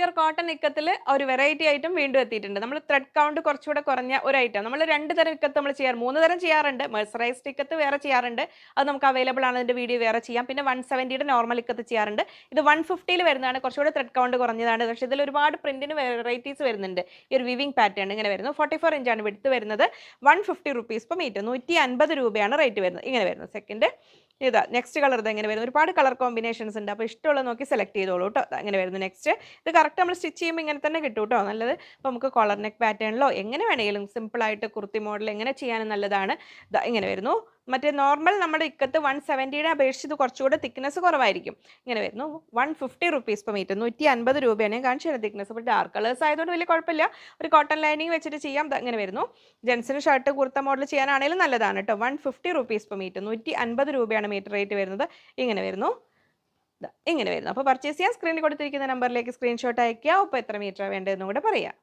Pure cotton ഇക്കത്തിൽ ഒരു variety item വീണ്ടും എത്തിയിട്ടുണ്ട്. നമ്മൾ ത്രെഡ് കൗണ്ട് കുറച്ചുകൂടെ കുറഞ്ഞ ഒരു ഐറ്റം നമ്മൾ രണ്ട് തരം ഇക്കത്ത് നമ്മൾ ചെയ്യാറ് മൂന്ന് തരം ചെയ്യാറുണ്ട്. മെഴ്സറൈസ്ഡ് ഇക്കത്ത് വേറെ ചെയ്യാറുണ്ട്. അത് നമുക്ക് അവൈലബിൾ ആണ് അതിന്റെ വീഡിയോ വേറെ ചെയ്യാം. പിന്നെ വൺ സെവന്റിയുടെ നോർമൽ ഇക്കത്ത് ചെയ്യാറുണ്ട്. ഇത് വൺ ഫിഫ്റ്റിയിൽ വരുന്നതാണ്. കുറച്ചുകൂടെ ത്രെഡ് കൗണ്ട് കുറഞ്ഞതാണ്. പക്ഷേ ഇതിൽ ഒരുപാട് പ്രിന്റിന് വെറൈറ്റീസ് വരുന്നുണ്ട്. ഈ ഒരു വിവിങ് പാറ്റേൺ ഇങ്ങനെ വരുന്നു. ഫോർട്ടി ഫോർ ഇഞ്ചാണ് വെടുത്ത് വരുന്നത്. One fifty rupees per metre നൂറ്റി അൻപത് രൂപയാണ് റേറ്റ് വരുന്നത്. ഇങ്ങനെ വരുന്നത് സെക്കൻഡ് ഇതാ നെക്സ്റ്റ് കളർ ഇത് എങ്ങനെ വരുന്നു ഒരുപാട് കളർ കോമ്പിനേഷൻസ് ഉണ്ട്. അപ്പോൾ ഇഷ്ടമുള്ള നോക്കി സെലക്ട് ചെയ്തോളൂ കേട്ടോ അങ്ങനെ വരുന്നു നെക്സ്റ്റ് ഇത് കറക്റ്റ് നമ്മൾ സ്റ്റിച്ച് ചെയ്യുമ്പോൾ ഇങ്ങനെ തന്നെ കിട്ടും കേട്ടോ നല്ലത്. അപ്പോൾ നമുക്ക് കോളർ നെക്ക് പാറ്റേണിലോ എങ്ങനെ വേണമെങ്കിലും സിമ്പിളായിട്ട് കുർത്തി മോഡൽ എങ്ങനെ ചെയ്യാനും നല്ലതാണ്. ഇങ്ങനെ വരുന്നു. മറ്റേ നോർമൽ നമ്മുടെ ഇക്കത്ത് വൺ സെവന്റിയുടെ അപേക്ഷിച്ച് കുറച്ചുകൂടെ തിക്നെസ് കുറവായിരിക്കും. ഇങ്ങനെ വരുന്നു. One fifty rupees per metre നൂറ്റി അൻപത് രൂപയാണ് ഞാൻ കാണിച്ചു തരാം തിക്നെസ് അപ്പോൾ ഡാർക്ക് കളേഴ്സ് ആയതുകൊണ്ട് വലിയ കുഴപ്പമില്ല. ഒരു കോട്ടൺ ലൈനിങ് വെച്ചിട്ട് ചെയ്യാം. ഇങ്ങനെ വരുന്നു. ജെൻസിന് ഷർട്ട് കുർത്ത മോഡൽ ചെയ്യാനാണെങ്കിലും നല്ലതാണ് കേട്ടോ. One fifty rupees per metre നൂറ്റി അൻപത് രൂപയാണ് മീറ്റർ റേറ്റ് വരുന്നത്. ഇങ്ങനെ വരുന്നു. ഇങ്ങനെ വരുന്നു. അപ്പോൾ പർച്ചേസ് ചെയ്യാൻ സ്ക്രീനിൽ കൊടുത്തിരിക്കുന്ന നമ്പറിലേക്ക് സ്ക്രീൻഷോട്ട് അയക്കുക അപ്പോൾ എത്ര മീറ്റർ വേണ്ടതെന്നും കൂടെ പറയാം.